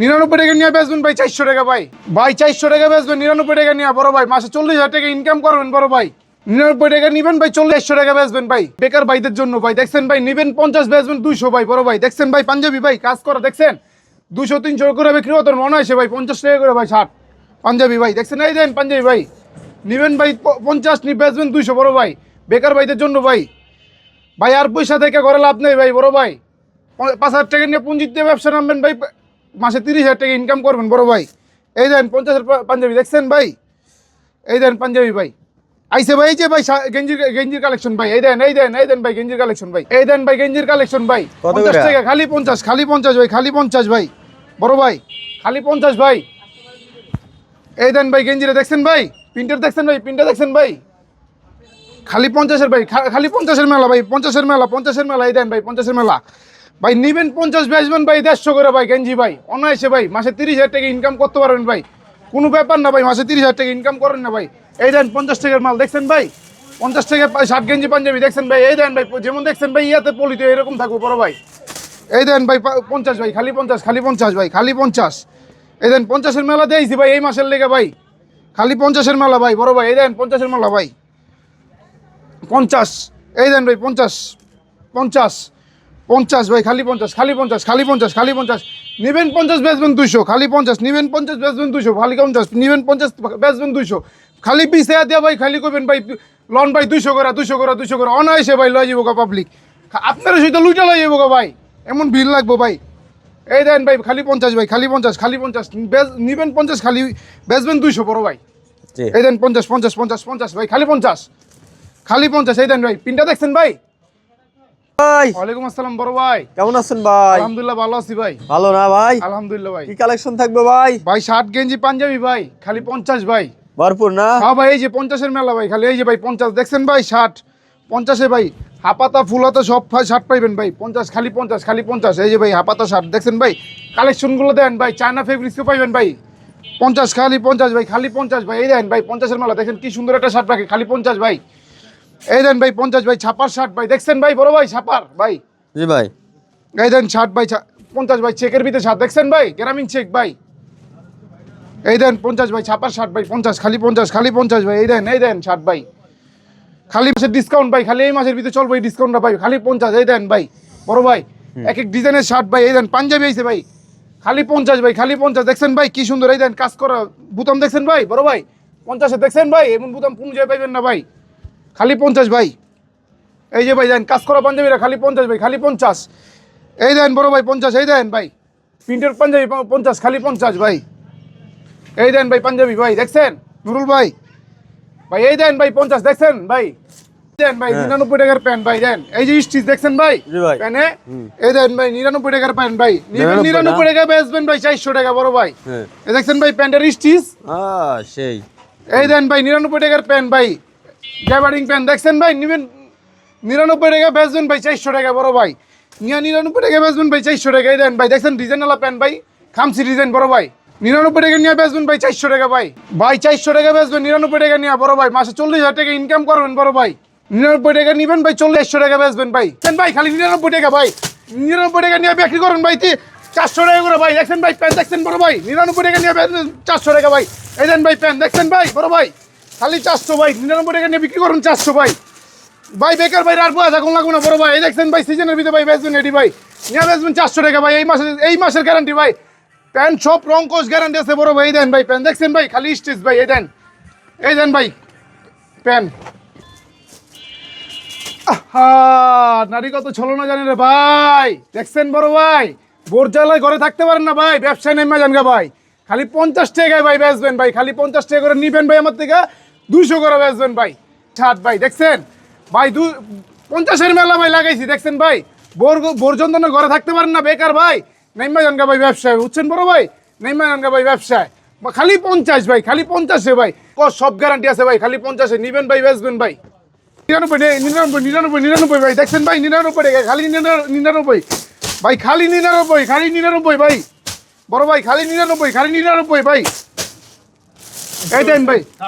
নিরানব্বই টাকা নিয়ে বেচবেন ভাই, চারশো টাকা ভাই। ভাই, চারশো টাকা বেচবেন, নিরানব্বই টাকা নিয়ে, বড় ভাই। মাসে চল্লিশ হাজার টাকা ইনকাম করবেন, বড় ভাই। নিরানব্বই টাকা নিবেন ভাই চল্লিশশো টাকা বেচবেন ভাই। বেকার ভাইদের জন্য ভাই, দেখছেন ভাই, নিবেন পঞ্চাশ, বেচবেন দুইশো ভাই, বড় ভাই। দেখছেন ভাই, পাঞ্জাবি ভাই, কাজ করা, দেখছেন? দুশো তিনশো করে বিক্রি হতো, মনে হয়েছে ভাই, পঞ্চাশ টাকা করে ভাই, ষাট। পাঞ্জাবি ভাই, দেখছেন? এই দেন, পাঞ্জাবি ভাই। নিবেন ভাই পঞ্চাশ নি বেচবেন দুইশো, বড় ভাই। বেকার ভাইদের জন্য ভাই। ভাই, আর পয়সা থেকে ঘরে লাভ নেই ভাই, বড় ভাই। পাঁচ হাজার টাকা নিয়ে পুঁজিতে ব্যবসা নামবেন ভাই মাসে তিরিশ হাজার টাকা ইনকাম করবেন বড় ভাই। এই দেন পঞ্চাশের পাঞ্জাবি দেখছেন ভাই? এই দেন পাঞ্জাবি ভাই। আইসে ভাই এই যে ভাই গেঞ্জির গেঞ্জির কালেকশন ভাই। এই দেন এই দেন এই দেন ভাই গেঞ্জির কালেকশন ভাই। এই দেন ভাই গেঞ্জির কালেকশন ভাই। পঞ্চাশ টাকা খালি পঞ্চাশ খালি পঞ্চাশ ভাই খালি পঞ্চাশ ভাই। বড় ভাই খালি পঞ্চাশ ভাই। এই দেন ভাই গেঞ্জিরে দেখছেন ভাই? প্রিন্টার দেখছেন ভাই? প্রিন্টার দেখছেন ভাই? খালি পঞ্চাশের ভাই খালি পঞ্চাশের মেলা ভাই পঞ্চাশের মেলা পঞ্চাশের মেলা এই দেন ভাই পঞ্চাশের মেলা। ভাই, নিবেন পঞ্চাশ, বেচবেন ভাই, দেড়শো করে ভাই, গেঞ্জি ভাই, অনায়াসে ভাই, মাসে তিরিশ হাজার টাকা ইনকাম করতে পারবেন ভাই। কোনো ব্যাপার না ভাই, মাসে তিরিশ হাজার টাকা ইনকাম করেন না ভাই। এই দেন পঞ্চাশ টাকার মাল, দেখছেন ভাই? পঞ্চাশ টাকা ষাট গেঞ্জি পাঞ্জাবি, দেখছেন ভাই? এই দেন ভাই যেমন দেখছেন ভাই, ইয়াতে পলিতে, এরকম থাকব, বড় ভাই। এই দেন ভাই পঞ্চাশ ভাই, খালি পঞ্চাশ খালি পঞ্চাশ ভাই, খালি পঞ্চাশ। এই দেন পঞ্চাশের মেলা দিয়েছি ভাই, এই মাসের লেগে ভাই। খালি পঞ্চাশের মেলা ভাই, বড় ভাই, এই দেন পঞ্চাশের মেলা ভাই। পঞ্চাশ, এই দেন ভাই, পঞ্চাশ পঞ্চাশ। পঞ্চাশ ভাই খালি পঞ্চাশ খালি পঞ্চাশ খালি পঞ্চাশ খালি পঞ্চাশ। নেবেন পঞ্চাশ বেচবেন দুইশো। খালি পঞ্চাশ নেবেন পঞ্চাশ বেচবেন দুইশো। খালি পঞ্চাশ নেবেন পঞ্চাশ বেচবেন দুইশো। খালি হাজার দিয়া ভাই খালি করবেন ভাই লন ভাই দুইশো করা দুইশো করা দুইশো করা। অনায়াসে ভাই লয় যাব পাবলিক আপনার সহিত লুইটা লয় যাব ভাই। এমন ভিড় লাগবো ভাই। এই দেন ভাই খালি পঞ্চাশ ভাই খালি পঞ্চাশ খালি পঞ্চাশ। নিবেন পঞ্চাশ খালি বেচবেন দুইশো বড় ভাই। এই দেন পঞ্চাশ পঞ্চাশ পঞ্চাশ পঞ্চাশ ভাই খালি পঞ্চাশ। খালি পঞ্চাশ এই দেন ভাই। পিনটা দেখছেন ভাই? ভাই। ওয়ালাইকুম আসসালাম বড় ভাই। কেমন আছেন ভাই? আলহামদুলিল্লাহ ভালো আছি ভাই। ভালো না ভাই? আলহামদুলিল্লাহ ভাই। কি কালেকশন থাকবে ভাই? ভাই শার্ট গেঞ্জি পাঞ্জাবি ভাই খালি পঞ্চাশ ভাই। ভরপুর না? হ্যাঁ ভাই এই যে পঞ্চাশের মেলা ভাই খালি এই যে ভাই পঞ্চাশ। দেখছেন ভাই ষাট। পঞ্চাশে ভাই হাপাতা ফুলাতা সব শার্ট পাইবেন ভাই। পঞ্চাশ খালি পঞ্চাশ খালি পঞ্চাশ। এই যে ভাই হাপাতা শার্ট দেখছেন ভাই কালেকশনগুলো দেন ভাই চায়না ফেব্রিক্সও পাইবেন ভাই। পঞ্চাশ খালি পঞ্চাশ ভাই খালি পঞ্চাশ ভাই এই দেন ভাই পঞ্চাশের মেলা। দেখেন কি সুন্দর একটা শার্ট রাখে খালি পঞ্চাশ ভাই। এই দেন ভাই পঞ্চাশ ভাই ছাপার শার্ট ভাই। দেখছেন ভাই বড় ভাই ছাপার ভাই। জি ভাই। এই দেন ষাট ভাই পঞ্চাশ ভাই চেকের ভিতরে ষাট। দেখছেন ভাই গ্রামীণ চেক ভাই। এই দেন পঞ্চাশ ভাই ছাপার ষাট ভাই পঞ্চাশ খালি পঞ্চাশ খালি পঞ্চাশ ভাই। এই দেন এই দেন ষাট ভাই। খালি মাসের ডিসকাউন্ট ভাই খালি এই মাসের ভিতরে চলবো এই ডিসকাউন্টটা ভাই। খালি পঞ্চাশ এই দেন ভাই। বড় ভাই এক এক ডিজাইনের শার্ট ভাই এই দেন পাঞ্জাবি আইছে ভাই। খালি পঞ্চাশ ভাই খালি পঞ্চাশ। দেখছেন ভাই কি সুন্দর এই দেন কাজ করা বুতাম দেখছেন ভাই বড় ভাই। পঞ্চাশে দেখছেন ভাই এমন বুতাম কোন জায়গায় পাইবেন না ভাই। খালি পঞ্চাশ ভাই। এই যে ভাই দেন কাজ করা পাঞ্জাবিরা খালি পঞ্চাশ ভাই খালি পঞ্চাশ। এই দেন বড় ভাই পঞ্চাশ এই দেন ভাই। প্রিন্টের পাঞ্জাবি পঞ্চাশ খালি পঞ্চাশ ভাই। এই দেন ভাই পাঞ্জাবি ভাই দেখছেন? নুরুল ভাই। ভাই এই দেন ভাই পঞ্চাশ দেখছেন ভাই? দেন ভাই হ্যাঁ। নিরানব্বই টাকার প্যান্ট ভাই দেন। এই যে স্টিচ দেখছেন ভাই? প্যানে এই দেন ভাই নিরানব্বই টাকার প্যান্ট ভাই। নিবেন 99 নিরানব্বই টাকা বেচবেন ভাই চারশো টাকা বড় ভাই। হ্যাঁ। দেখছেন ভাই প্যান্টের স্টিচ? সেই। এই দেন ভাই নিরানব্বই টাকার প্যান্ট ভাই। গ্যাবার্ডিং প্যান্ট দেখছেন ভাই? নিবেন নিরানব্বই টাকা বেচবেন ভাই, চারশো টাকা, বড় ভাই। নিয়া নিরানব্বই টাকা বেচবেন ভাই, চারশো টাকা দেন ভাই। দেখছেন ডিজাইনওয়ালা প্যান্ট ভাই? খামসি ডিজাইন বড় ভাই। নিরানব্বই টাকা নিয়ে বেচবেন ভাই, চারশো টাকা ভাই। ভাই, চারশো টাকা বেচবেন নিরানব্বই টাকা নিয়ে, বড় ভাই। মাসে চল্লিশ হাজার টাকা ইনকাম করবেন, বড় ভাই। নিরানব্বই টাকা নিবেন ভাই চল্লিশশো টাকা বেচবেন ভাই। দেন ভাই, খালি নিরানব্বই টাকা ভাই। নিরানব্বই টাকা নিয়ে বিক্রি করেন ভাই চারশো টাকা করে ভাই। দেখছেন ভাই প্যান্ট দেখছেন, বড় ভাই। নিরানব্বই টাকা নিয়ে চারশো টাকা ভাই। এই দেন ভাই প্যান্ট দেখছেন ভাই, বড় ভাই। খালি চারশো ভাই নিরানব্বই টাকা নিয়ে বিক্রি করুন চারশো ভাই। ভাই, বেকার ভাই আর পয়সা এখন লাগবো না, বড় ভাই। এই দেখছেন ভাই সিজনের ভিতরে ভাই বেচবেন এটি ভাই। নিয়ে বেচবেন চারশো টাকা ভাই, এই মাসের এই মাসের গ্যারান্টি ভাই। প্যান্ট সব রং কোচ গ্যারান্টি আছে, বড় ভাই। দেন ভাই প্যান্ট। দেখছেন ভাই, খালি স্টিচ ভাই, এই দেন। এই দেন ভাই, প্যান্ট। নারী কত ছলো না জানে রে ভাই। দেখছেন বড় ভাই বোর জ্বালায় ঘরে থাকতে পারেন না ভাই, ব্যবসায় নেমে যান গা ভাই। খালি পঞ্চাশ টাকায় ভাই বেচবেন ভাই, খালি পঞ্চাশ টাকা করে নিবেন ভাই আমার থেকে। দুইশো করে বেচবেন ভাই। ছাট ভাই, দেখছেন? ভাই, দু পঞ্চাশের মেলা ভাই লাগাইছি, দেখছেন ভাই? বোর বোর ঘরে থাকতে পারেন না, বেকার ভাই। নেমে যান গা ভাই ব্যবসায়, বুঝছেন বড় ভাই? নেমে যান গা ভাই ব্যবসায়। খালি পঞ্চাশ ভাই, খালি পঞ্চাশে ভাই। ক, সব গ্যারান্টি আছে ভাই, খালি পঞ্চাশে নিবেন ভাই, বেচবেন ভাই। নিরানব্বই নিরানব্বই নিরানব্বই নিরানব্বই ভাই, দেখছেন ভাই? নিরানব্বই খালি নিরানব্বই ভাই, খালি নিরানব্বই খালি নিরানব্বই ভাই। বড় ভাই, খালি নিরানব্বই খালি নিরানব্বই ভাই। এই টাইম ভাই।